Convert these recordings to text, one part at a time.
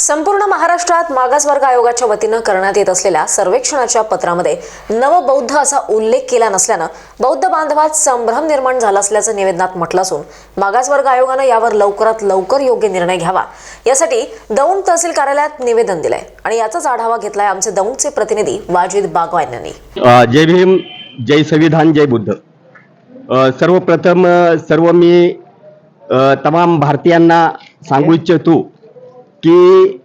संपूर्ण महाराष्ट्रात मागासवर्ग आयोगाच्या वतीनं करण्यात येत असलेल्या सर्वेक्षणाच्या पत्रामध्ये नवबौद्ध असा उल्लेख केला नसल्यानं बौद्ध बांधवात संभ्रम निर्माण झाला असल्याचं निवेदनात म्हटलं असून मागासवर्ग आयोगानं यावर लवकरात लवकर योग्य निर्णय घ्यावा. यासाठी दौंड तहसील कार्यालयात निवेदन दिलंय आणि याचाच आढावा घेतलाय आमचे दौंडचे प्रतिनिधी वाजिद बागवान यांनी. जय भीम जय संविधान जय बुद्ध. सर्वप्रथम सर्व मी तमाम भारतीयांना सांगू इच्छितो की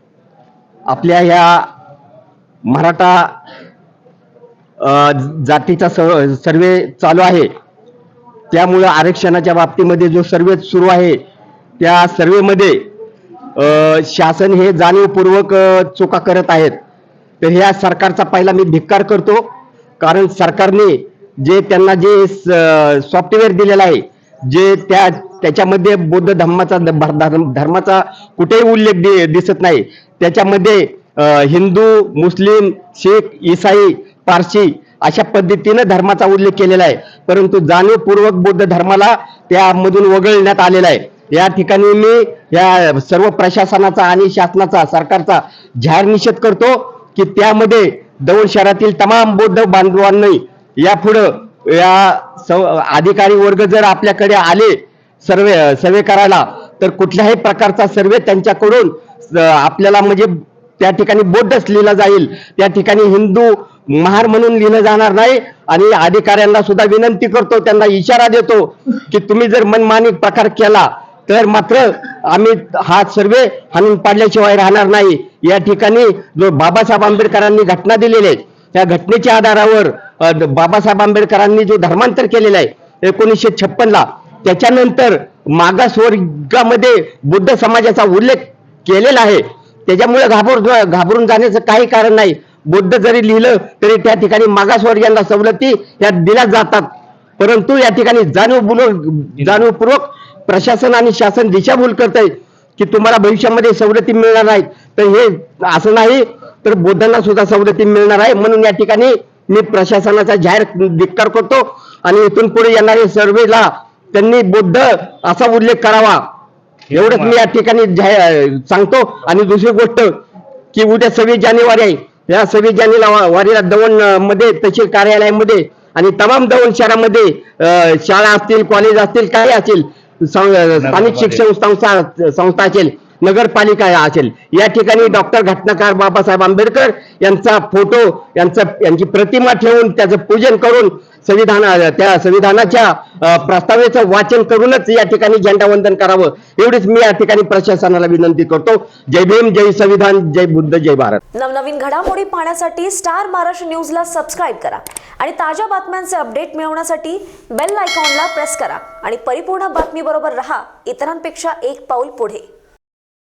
आपल्या ह्या मराठा जातीचा स- सर्वे चालू आहे. त्यामुळं आरक्षणाच्या बाबतीमध्ये जो सर्वे सुरू आहे त्या सर्वेमध्ये शासन हे जाणीवपूर्वक चुका करत आहेत. तर ह्या सरकारचा पहिला मी धिक्कार करतो. कारण सरकारने जे त्यांना जे सॉफ्टवेअर दिलेलं आहे जे त्या त्याच्यामध्ये बौद्ध धर्माचा धर्म- धर्माचा कुठेही उल्लेख दिसत नाही. त्याच्यामध्ये हिंदू मुस्लिम शीख इसाई पारशी अशा पद्धतीनं धर्माचा उल्लेख केलेला आहे. परंतु जाणीवपूर्वक बौद्ध धर्माला त्यामधून वगळण्यात आलेला आहे. या ठिकाणी मी या सर्व प्रशासनाचा आणि शासनाचा सरकारचा जाहीर निषेध करतो की त्यामध्ये दौंड शहरातील तमाम बौद्ध बांधवांनी यापुढं या सव अधिकारी वर्ग जर आपल्याकडे आले सर्वे सर्वे करायला. तर कुठल्याही प्रकारचा सर्वे त्यांच्याकडून आपल्याला म्हणजे त्या ठिकाणी बौद्धच लिहिला जाईल. त्या ठिकाणी हिंदू महार म्हणून लिहिलं जाणार नाही. आणि अधिकाऱ्यांना सुद्धा विनंती करतो त्यांना इशारा देतो की तुम्ही जर मनमानी प्रकार केला तर मात्र आम्ही हा सर्वे हाणून पाडल्याशिवाय राहणार नाही. या ठिकाणी जो बाबासाहेब आंबेडकरांनी घटना दिलेली आहे त्या घटनेच्या आधारावर बाबासाहेब आंबेडकरांनी जो धर्मांतर केलेलं आहे एकोणीसशे छप्पनला त्याच्यानंतर मागासवर्गामध्ये बुद्ध समाजाचा उल्लेख केलेला आहे. त्याच्यामुळे घाबर घाबरून जाण्याचं काही कारण नाही. बुद्ध जरी लिहिलं तरी त्या ठिकाणी मागासवर्गीयांना सवलती या दिल्या जातात. परंतु या ठिकाणी जाणीवपूर्वक जाणीवपूर्वक प्रशासन आणि शासन दिशाभूल करत आहे की तुम्हाला भविष्यामध्ये सवलती मिळणार नाहीत. तर हे असं नाही तर बौद्धांना सुद्धा सवलती मिळणार आहे. म्हणून या ठिकाणी मी प्रशासनाचा जाहीर धिक्कार करतो आणि इथून पुढे येणारे सर्वेला त्यांनी बौद्ध असा उल्लेख करावा. एवढंच मी या ठिकाणी सांगतो. आणि दुसरी गोष्ट की उद्या सव्वीस जानेवारी आहे. या सव्वीस जानेवारी वारीला अं, मध्ये तहसील कार्यालयामध्ये आणि तमाम दौंड शहरामध्ये शाळा असतील कॉलेज असतील काही असेल सं- स्थानिक शिक्षण संस्था संस्था असेल. नगरपालिका असेल. या ठिकाणी डॉक्टर घटनाकार बाबासाहेब आंबेडकर यांचा फोटो यांचा यांची प्रतिमा ठेवून त्याचं पूजन करून संविधान त्या संविधानाच्या प्रस्तावेचं वाचन करूनच या ठिकाणी झेंडावंदन करावं. एवढीच मी या ठिकाणी प्रशासनाला विनंती करतो. जय भीम जय संविधान जय बुद्ध जय भारत. नवनवीन घडामोडी पाहण्यासाठी स्टार महाराष्ट्र न्यूजला सबस्क्राईब करा आणि ताज्या बातम्यांचे अपडेट मिळवण्यासाठी बेल आयकॉनला प्रेस करा. आणि परिपूर्ण बातमीबरोबर रहा. इतरांपेक्षा एक पाऊल पुढे.